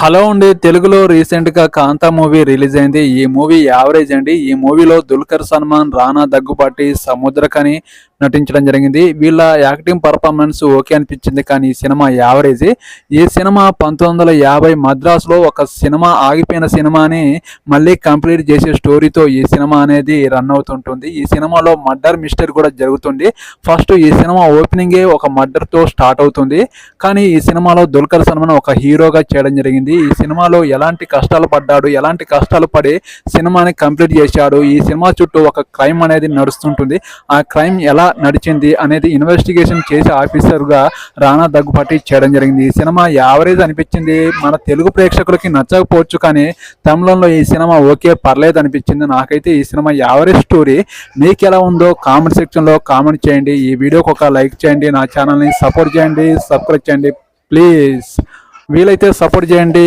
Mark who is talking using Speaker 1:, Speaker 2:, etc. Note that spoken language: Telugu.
Speaker 1: హలో అండి తెలుగులో రీసెంట్గా కాంతా మూవీ రిలీజ్ అయింది. ఈ మూవీ యావరేజ్ అండి. ఈ మూవీలో దుల్కర్ సల్మాన్ రానా దగ్గుబాటి సముద్రకని నటించడం జరిగింది. వీళ్ళ యాక్టింగ్ పర్ఫార్మెన్స్ ఓకే అనిపించింది కానీ ఈ సినిమా యావరేజ్. ఈ సినిమా పంతొమ్మిది వందల యాభై మద్రాసులో ఒక సినిమా ఆగిపోయిన సినిమాని మళ్ళీ కంప్లీట్ చేసే స్టోరీతో ఈ సినిమా అనేది రన్ అవుతుంటుంది. ఈ సినిమాలో మర్డర్ మిస్టరీ కూడా జరుగుతుంది. ఫస్ట్ ఈ సినిమా ఓపెనింగే ఒక మర్డర్తో స్టార్ట్ అవుతుంది. కానీ ఈ సినిమాలో దుల్కర్ సల్మాన్ ఒక హీరోగా చేయడం జరిగింది. ఈ సినిమాలో ఎలాంటి కష్టాలు పడ్డాడు ఎలాంటి కష్టాలు పడి సినిమాని కంప్లీట్ చేశాడు ఈ సినిమా చుట్టూ ఒక క్రైమ్ అనేది నడుస్తుంటుంది. ఆ క్రైమ్ ఎలా నడిచింది అనేది ఇన్వెస్టిగేషన్ చేసే ఆఫీసర్గా రానా దగ్గుపాటి చేయడం జరిగింది. ఈ సినిమా యావరేజ్ అనిపించింది. మన తెలుగు ప్రేక్షకులకి నచ్చకపోవచ్చు కానీ తమిళంలో ఈ సినిమా ఓకే పర్లేదు అనిపించింది. నాకైతే ఈ సినిమా యావరేజ్ స్టోరీ మీకు ఎలా ఉందో కామెంట్ సెక్షన్లో కామెంట్ చేయండి. ఈ వీడియోకి ఒక లైక్ చేయండి. నా ఛానల్ని సపోర్ట్ చేయండి. సబ్స్క్రైబ్ చేయండి. ప్లీజ్ వీలైతే సపోర్ట్ చేయండి.